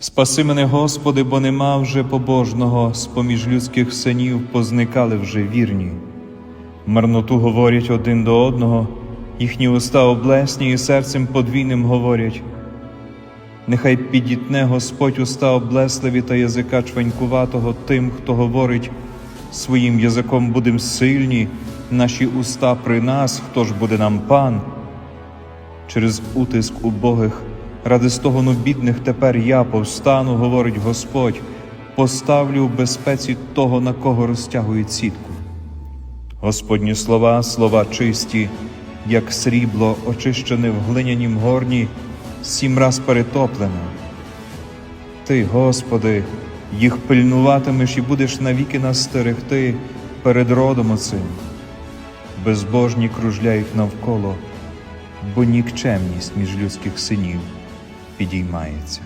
Спаси мене, Господи, бо нема вже побожного, з-поміж людських синів позникали вже вірні. Марноту говорять один до одного, їхні уста облесні і серцем подвійним говорять. Нехай підітне Господь уста облесливі та язика чванькуватого тим, хто говорить, своїм язиком будем сильні, наші уста при нас, хто ж буде нам пан. Через утиск убогих, ради стогону бідних тепер я повстану, говорить Господь, поставлю в безпеці того, на кого розтягують сітку. Господні слова, слова чисті, як срібло, очищене в глинянім горні, сім раз перетоплене. Ти, Господи, їх пильнуватимеш і будеш навіки нас стерегти перед родом оцим. Безбожні кружляють навколо, бо нікчемність між людських синів підіймається.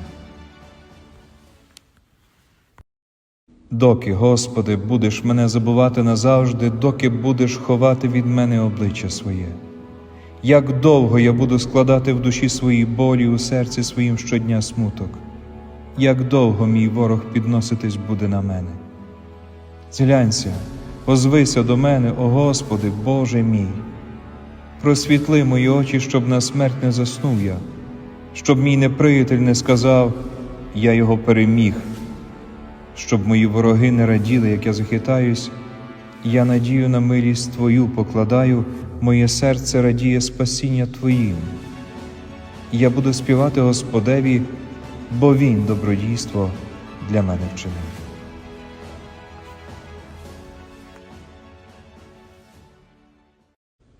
Доки, Господи, будеш мене забувати назавжди, доки будеш ховати від мене обличчя своє. Як довго я буду складати в душі свої болі, у серці своїм щодня смуток, як довго мій ворог підноситись буде на мене. Зглянься, озвися до мене, о Господи, Боже мій. Просвітли мої очі, щоб на смерть не заснув я, щоб мій неприятель не сказав, я його переміг, щоб мої вороги не раділи, як я захитаюсь, я надію на милість Твою покладаю, моє серце радіє спасіння Твоїм. Я буду співати Господеві, бо Він добродійство для мене вчинив.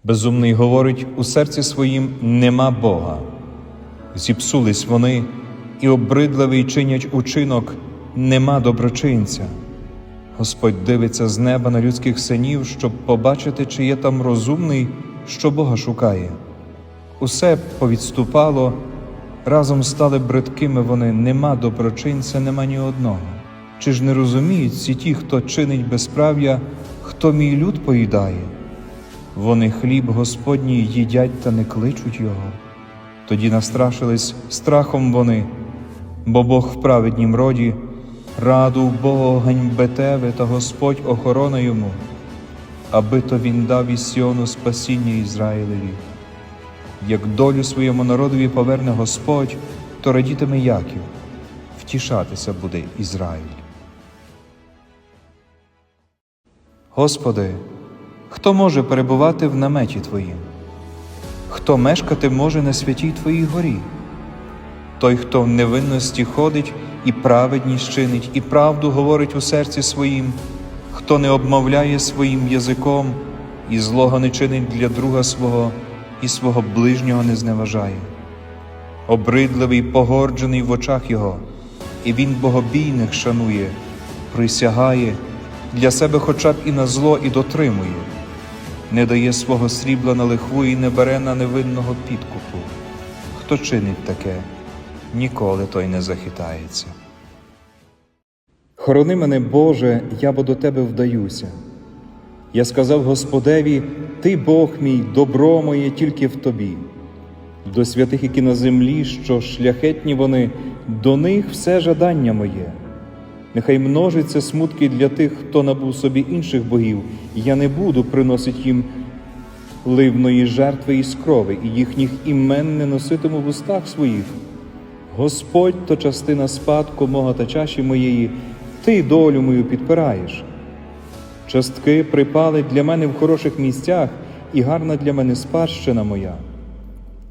Безумний говорить у серці своїм нема Бога. Зіпсулись вони і обридливий чинять учинок нема доброчинця. Господь дивиться з неба на людських синів, щоб побачити, чи є там розумний, що Бога шукає. Усе повідступало, разом стали бридкими вони, нема доброчинця, нема ні одного. Чи ж не розуміють всі ті, хто чинить безправ'я, хто мій люд поїдає? Вони хліб Господній їдять та не кличуть його. Тоді настрашились страхом вони, бо Бог в праведнім роді, раду Бога ганьбе тебе та Господь охорона йому, аби то він дав із Сіону спасіння Ізраїлеві. Як долю своєму народові поверне Господь, то радітиме Яків, втішатися буде Ізраїль. Господи, хто може перебувати в наметі Твоїм? Хто мешкати може на святій Твоїй горі? Той, хто в невинності ходить і праведність чинить, і правду говорить у серці своїм, хто не обмовляє своїм язиком і злого не чинить для друга свого, і свого ближнього не зневажає. Обридливий, погорджений в очах його, і він богобійних шанує, присягає для себе хоча б і на зло, і дотримує не дає свого срібла на лихву і не бере на невинного підкупу. Хто чинить таке, ніколи той не захитається. Хорони мене, Боже, я бо до Тебе вдаюся. Я сказав Господеві, Ти Бог мій, добро моє тільки в Тобі. До святих, які на землі, що шляхетні вони, до них все жадання моє. Нехай множиться смутки для тих, хто набув собі інших богів, я не буду приносити їм ливної жертви із крови, і їхніх імен не носитиму в устах своїх. Господь то частина спадку мого та чаші моєї, ти долю мою підпираєш. Частки припали для мене в хороших місцях, і гарна для мене спадщина моя.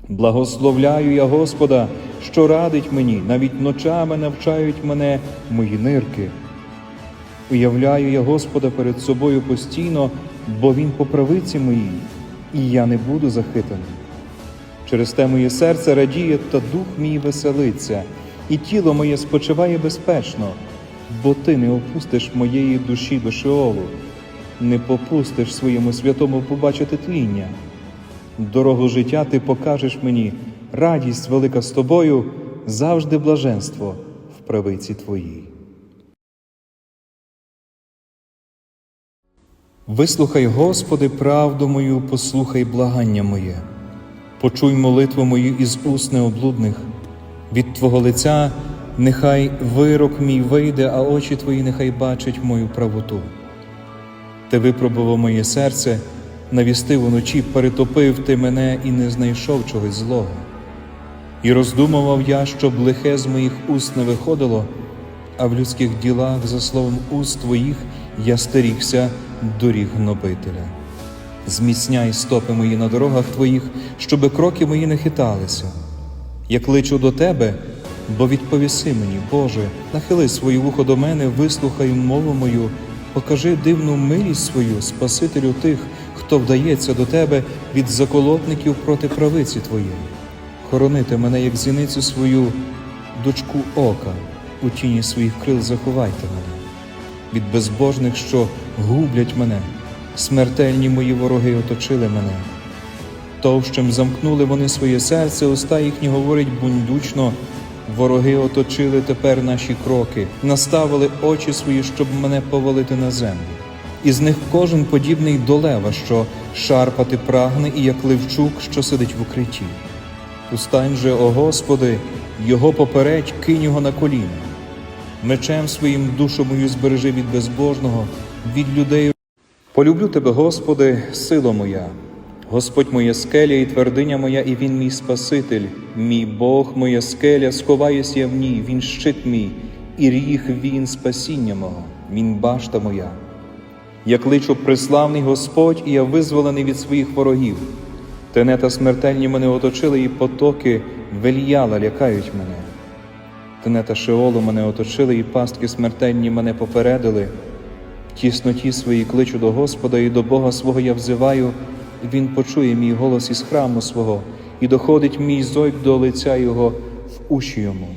Благословляю я Господа, що радить мені, навіть ночами навчають мене мої нирки. Уявляю я Господа перед собою постійно, бо Він по правиці моїй, і я не буду захитаний. Через те моє серце радіє, та дух мій веселиться, і тіло моє спочиває безпечно, бо ти не опустиш моєї душі до Шеолу, не попустиш своєму святому побачити тління. Дорогу життя ти покажеш мені, радість велика з тобою, завжди блаженство в правиці твоїй. Вислухай, Господи, правду мою, послухай благання моє, почуй молитву мою із уст необлудних, від Твого лиця нехай вирок мій вийде, а очі твої нехай бачать мою правоту. Ти випробував моє серце, навістив уночі, перетопив ти мене і не знайшов чогось злого. І роздумував я, щоб лихе з моїх уст не виходило, а в людських ділах, за словом уст твоїх, я стерігся доріг гнобителя. Зміцняй стопи мої на дорогах твоїх, щоби кроки мої не хиталися. Я кличу до тебе, бо відповіси мені, Боже, нахили своє вухо до мене, вислухай мову мою, покажи дивну милість свою, Спасителю тих, хто вдається до тебе від заколотників проти правиці твоєї. Хороните мене, як зіницю свою, дочку ока, у тіні своїх крил заховайте мене. Від безбожних, що гублять мене, смертельні мої вороги оточили мене. Товщем замкнули вони своє серце, уста їхні говорять бундючно. Вороги оточили тепер наші кроки, наставили очі свої, щоб мене повалити на землю. Із них кожен подібний до лева, що шарпати прагне, і як ливчук, що сидить в укритті. Устань же, о Господи, його попередь, кинь його на коліна. Мечем своїм душу мою збережи від безбожного, від людей. Полюблю тебе, Господи, сила моя. Господь моя скеля і твердиня моя, і Він мій Спаситель, мій Бог, моя скеля, сховаюсь я в ній, Він щит мій, і ріг Він спасіння мого, Він башта моя. Я кличу преславний Господь, і я визволений від своїх ворогів. Тенета смертельні мене оточили, і потоки вельяла лякають мене. Тенета Шеолу мене оточили, і пастки смертельні мене попередили. В тісноті своїй кличу до Господа, і до Бога свого я взиваю, Він почує мій голос із храму свого, і доходить мій зойк до лиця Його в уші йому.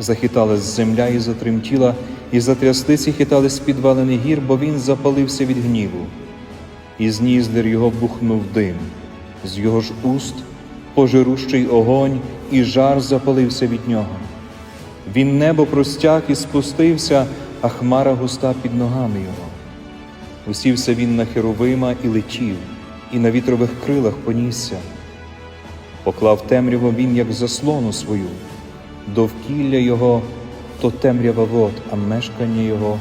Захиталась земля і затремтіла, і затряслиці хитали з підвалини гір, бо він запалився від гніву. І з ніздер його бухнув дим, з його ж уст пожирущий огонь, і жар запалився від нього. Він небо простяг і спустився, а хмара густа під ногами його. Усівся він на херовима і летів, і на вітрових крилах понісся. Поклав темряву він, як заслону свою, довкілля його то темрява вод, а мешкання його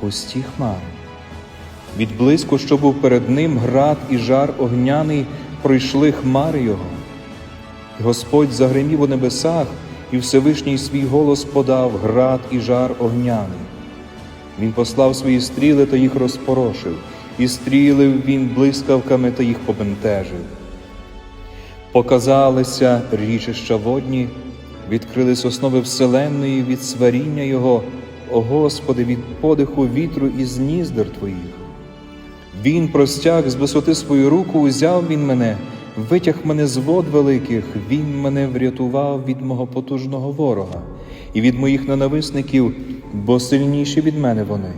густі хмари. Від блиску, що був перед ним, град і жар огняний, пройшли хмари його. Господь загримів у небесах, і Всевишній свій голос подав град і жар огняний. Він послав свої стріли та їх розпорошив, і стрілив він блискавками та їх побентежив. Показалися річища водні, відкрились основи вселенної від сваріння Його, о Господи, від подиху вітру і з ніздер Твоїх. Він простяг з висоти свою руку, узяв він мене, витяг мене з вод великих, він мене врятував від мого потужного ворога і від моїх ненависників, бо сильніші від мене вони.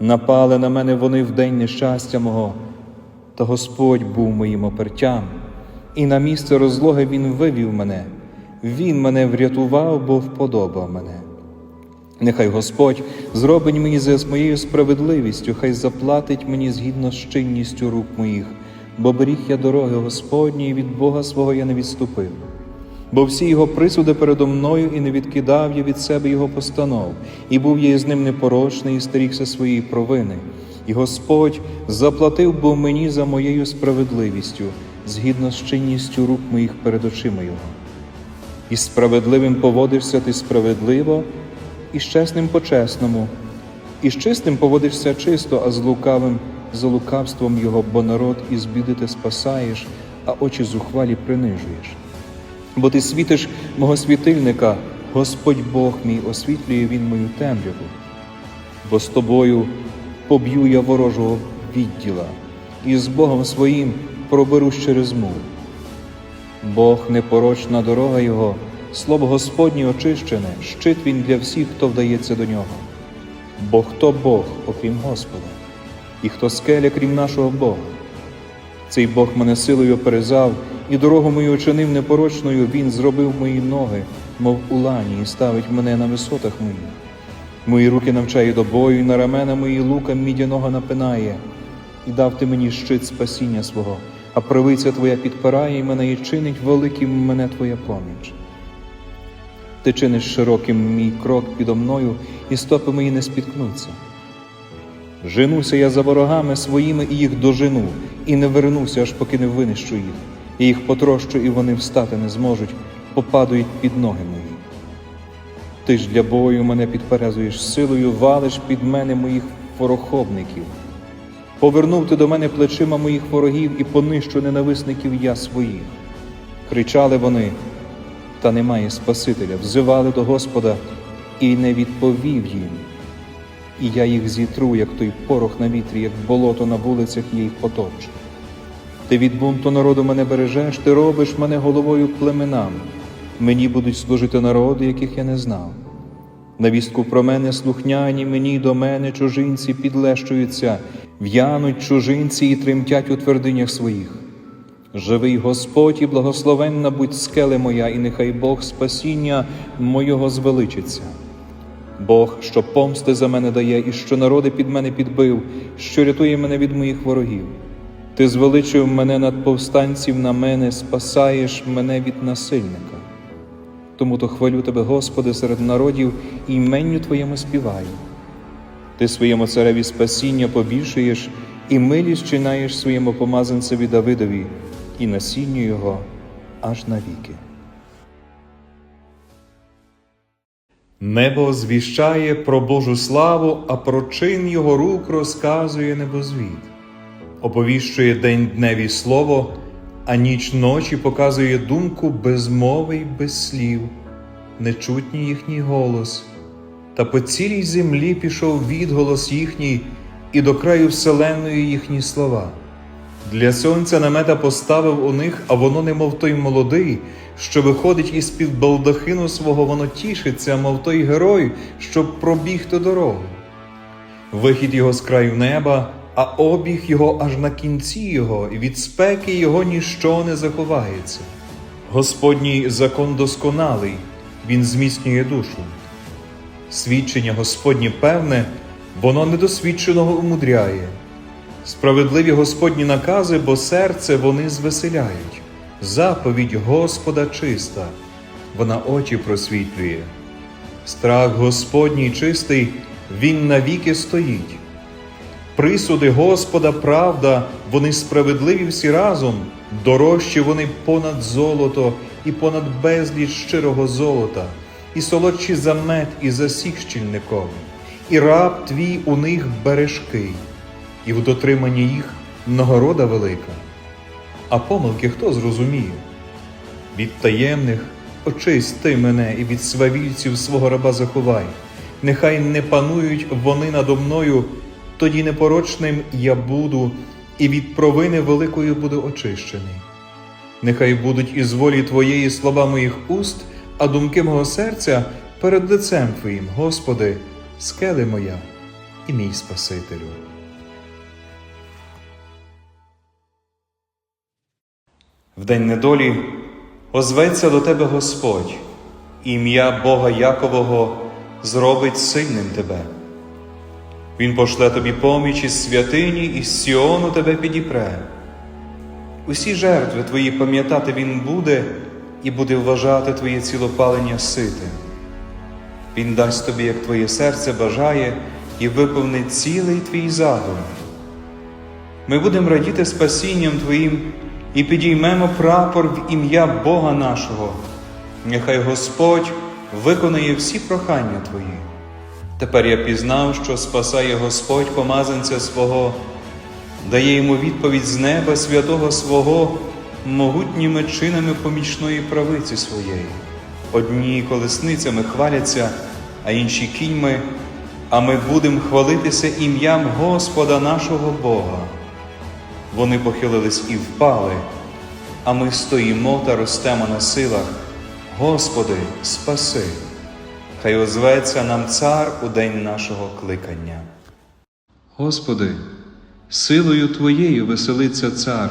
Напали на мене вони в день нещастя мого, та Господь був моїм опертям, і на місце розлоги Він вивів мене, Він мене врятував, бо вподобав мене. Нехай Господь зробить мені за моєю справедливістю, хай заплатить мені згідно з чинністю рук моїх, бо беріг я дороги Господні, і від Бога свого я не відступив. Бо всі його присуди передо мною і не відкидав я від себе його постанов, і був я із ним непорочний, і стерігся своєї провини. І Господь заплатив був мені за моєю справедливістю, згідно з чинністю рук моїх перед очима Його. І справедливим поводишся ти справедливо, і з чесним по-чесному, і з чистим поводишся чисто, а з лукавим за лукавством його, бо народ із біди ти спасаєш, а очі зухвалі принижуєш. Бо ти світиш мого світильника, Господь Бог мій, освітлює Він мою темряву, бо з тобою поб'ю я ворожого відділа, і з Богом своїм проберусь через мур. Бог непорочна дорога Його, слово Господнє очищене, щит він для всіх, хто вдається до нього. Бо хто Бог, окрім Господа, і хто скеля, крім нашого Бога? Цей Бог мене силою перезав, і дорогу мою очинив непорочною, Він зробив мої ноги, мов у лані, і ставить мене на висотах моїх. Мої руки навчає до бою, і на рамена мої лука мідяного напинає, і дав ти мені щит спасіння свого, а правиця твоя підпирає мене і чинить великим мене твоя поміч. Ти чиниш широким мій крок підо мною, і стопи мої не спіткнуться. Женуся я за ворогами своїми і їх дожену, і не вернуся, аж поки не винищу їх. І їх потрощу, і вони встати не зможуть, попадуть під ноги мої. Ти ж для бою мене підперезуєш силою, валиш під мене моїх ворохобників. Повернув ти до мене плечима моїх ворогів і понищу ненависників я своїх. Кричали вони, та немає Спасителя, взивали до Господа і не відповів їм. І я їх зітру, як той порох на вітрі, як болото на вулицях їх потопчу. Ти від бунту народу мене бережеш, ти робиш мене головою племенам. Мені будуть служити народи, яких я не знав. На вістку про мене слухняні мені до мене чужинці підлещуються, в'януть чужинці і тремтять у твердинях своїх. Живий Господь і благословенна будь скеле моя, і нехай Бог спасіння мойого звеличиться. Бог, що помсти за мене дає, і що народи під мене підбив, що рятує мене від моїх ворогів. Ти звеличив мене над повстанців на мене, спасаєш мене від насильника. Тому то хвалю тебе, Господи, серед народів і іменню Твоєму співаю. Ти своєму цареві спасіння побільшуєш і милість чинаєш своєму помазанцеві Давидові і насінню його аж навіки. Небо звіщає про Божу славу, а про чин його рук розказує небозвід. Оповіщує день дневі слово, а ніч ночі показує думку без мови й без слів, нечутній їхній голос. Та по цілій землі пішов відголос їхній, і до краю вселенної їхні слова. Для сонця намета поставив у них, а воно, немов той молодий, що виходить із під балдахину свого, воно тішиться, мов той герой, щоб пробігти дорогу. Вихід його з краю неба, а обіг його аж на кінці його, і від спеки його ніщо не заховається. Господній закон досконалий, він зміцнює душу. Свідчення Господнє певне, воно недосвідченого умудряє. Справедливі Господні накази, бо серце вони звеселяють. Заповідь Господа чиста, вона очі просвітлює. Страх Господній чистий, він навіки стоїть. Присуди Господа правда, вони справедливі всі разом, дорожчі вони понад золото і понад безліч щирого золота, і солодші за мед і за сік щільниковий, і раб твій у них бережкий, і в дотриманні їх нагорода велика. А помилки хто зрозуміє? Від таємних очисти мене і від свавільців свого раба заховай, нехай не панують вони надо мною, тоді непорочним я буду, і від провини великої буду очищений. Нехай будуть із волі Твоєї слова моїх уст, а думки мого серця перед лицем Твоїм, Господи, скеле моя і мій Спасителю. В день недолі озветься до тебе Господь, ім'я Бога Якового зробить сильним тебе. Він пошле тобі поміч із святині, і з Сіону тебе підіпре. Усі жертви твої пам'ятати він буде і буде вважати твоє цілопалення ситим. Він дасть тобі, як твоє серце бажає, і виповнить цілий твій задум. Ми будемо радіти спасінням Твоїм і підіймемо прапор в ім'я Бога нашого. Нехай Господь виконає всі прохання Твої. Тепер я пізнав, що спасає Господь помазанця свого, дає йому відповідь з неба святого свого могутніми чинами помічної правиці своєї. Одні колесницями хваляться, а інші кіньми, а ми будемо хвалитися ім'ям Господа нашого Бога. Вони похилились і впали, а ми стоїмо та ростемо на силах. Господи, спаси! Хай озветься нам цар у день нашого кликання. Господи, силою Твоєю веселиться цар,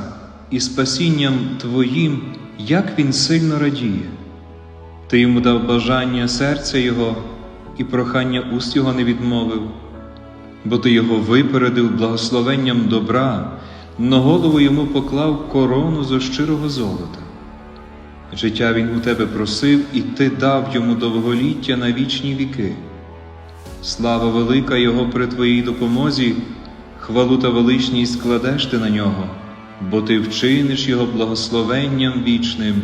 і спасінням Твоїм, як він сильно радіє. Ти йому дав бажання серця Його, і прохання уст Його не відмовив, бо ти його випередив благословенням добра, на голову йому поклав корону зо щирого золота. Життя він у тебе просив, і ти дав йому довголіття на вічні віки. Слава велика Його при твоїй допомозі, хвалу та величність складеш ти на нього, бо ти вчиниш Його благословенням вічним,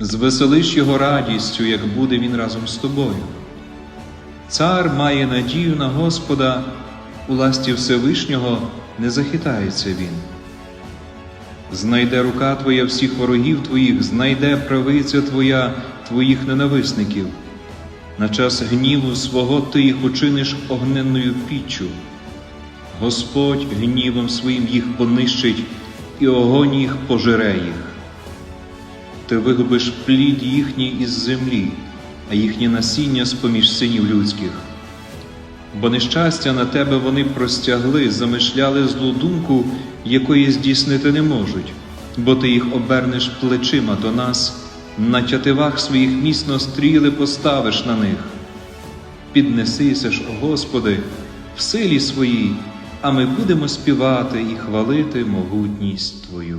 звеселиш Його радістю, як буде він разом з тобою. Цар має надію на Господа, у ласті Всевишнього не захитається він. Знайде рука Твоя всіх ворогів Твоїх, знайде правиця Твоя Твоїх ненависників. На час гніву свого Ти їх учиниш огненною піччю. Господь гнівом своїм їх понищить, і огонь їх пожере їх. Ти вигубиш плід їхній із землі, а їхнє насіння з поміж синів людських. Бо нещастя на тебе вони простягли, замишляли злу думку, якої здійснити не можуть, бо ти їх обернеш плечима до нас, на тятивах своїх міцно стріли поставиш на них. Піднесися ж, Господи, в силі своїй, а ми будемо співати і хвалити могутність Твою.